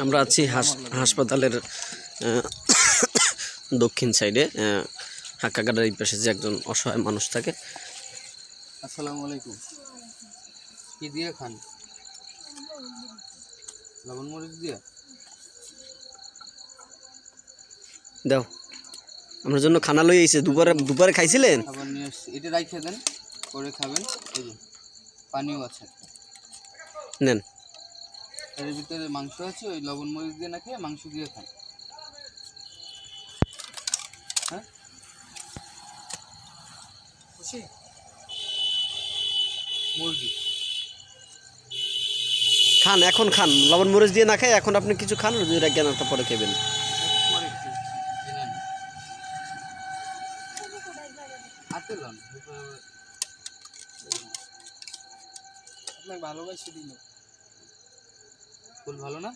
আমরা আছি হাস- হাসপাতালের দক্ষিণ সাইডে হাক্কাগাড়ার এই পাশে যে একজন অসহায় মানুষ থাকে। আসসালামু আলাইকুম। কি দিয়ে খান? লবণ মরিচ দিয়ে? দাও। আমার জন্য খানা লই আইছে দুপুরে দুপুরে খাইছিলেন? খাবার নিয়ে এটা রাইখে দেন করে খাবেন। এই যে পানিও আছে। নেন। এর ভিতরে মাংস আছে ওই লবণ মরিচ দিয়ে না খেয়ে মাংস দিয়ে খান হ্যাঁ? খুশি? মুরগি। খান এখন খান। লবণ মরিচ দিয়ে না খাই এখন আপনি কিছু খান দুইটা জ্ঞান পরে খাবেন। পরে একটু দিলেন। হাতে ভালোবাসি দিল ফুল ভালো না?